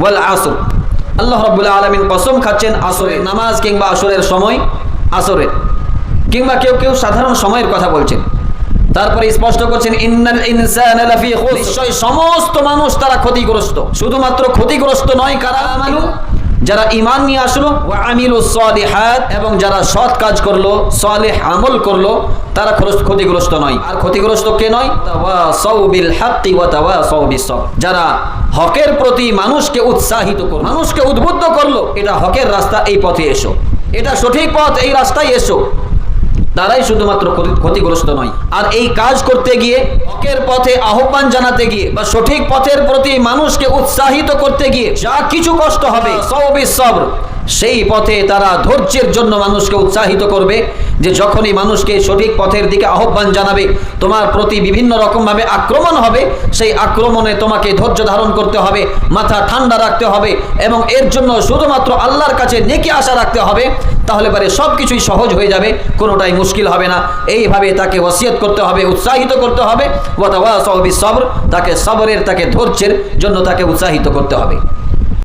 ওয়াল আসর। আল্লাহ রবুল্লা আলামিন কসম খাচ্ছেন আসরের নামাজ কিংবা আসরের সময় আসরের কিংবা কেউ কেউ সাধারণ সময়ের কথা বলছেন। তারপরে স্পষ্ট করছেন, ইন্নাল ইনসানা সমস্ত মানুষ তারা ক্ষতিগ্রস্ত। শুধুমাত্র ক্ষতিগ্রস্ত নয়, কারা? আমানু যারা ইমান নিয়ে আসলো আমিলু সলিহাত, এবং যারা সৎ কাজ করল, সালেহ আমল করল, তারা ক্ষতিগ্রস্ত নয়। আর ক্ষতিগ্রস্ত কে নয়? যারা হকের প্রতি মানুষকে উৎসাহিত করল, মানুষকে উদ্বুদ্ধ করল, এটা হকের রাস্তা, এই পথে এসো। এটা সঠিক পথ, এই রাস্তায় এসো। তারাই শুধুমাত্র ক্ষতিগ্রস্ত নয়। আর এই কাজ করতে গিয়ে, হকের পথে আহ্বান জানাতে গিয়ে, বা সঠিক পথের প্রতি মানুষকে উৎসাহিত করতে গিয়ে, যা কিছু কষ্ট হবে সব সবর। সেই পথে তারা ধৈর্যের জন্য মানুষকে উৎসাহিত করবে, যে যখনই মানুষকে সঠিক পথের দিকে আহ্বান জানাবে, তোমার প্রতি বিভিন্ন রকমভাবে আক্রমণ হবে, সেই আক্রমণে তোমাকে ধৈর্য ধারণ করতে হবে, মাথা ঠান্ডা রাখতে হবে এবং এর জন্য শুধুমাত্র আল্লাহর কাছে নেকে আশা রাখতে হবে, তাহলে পরে সব কিছুই সহজ হয়ে যাবে, কোনোটাই মুশকিল হবে না। এইভাবে তাকে ওসিয়ত করতে হবে, উৎসাহিত করতে হবে ওয়াতাওয়াসাউ বিস সবর, তাকে সবরের, তাকে ধৈর্যের জন্য তাকে উৎসাহিত করতে হবে।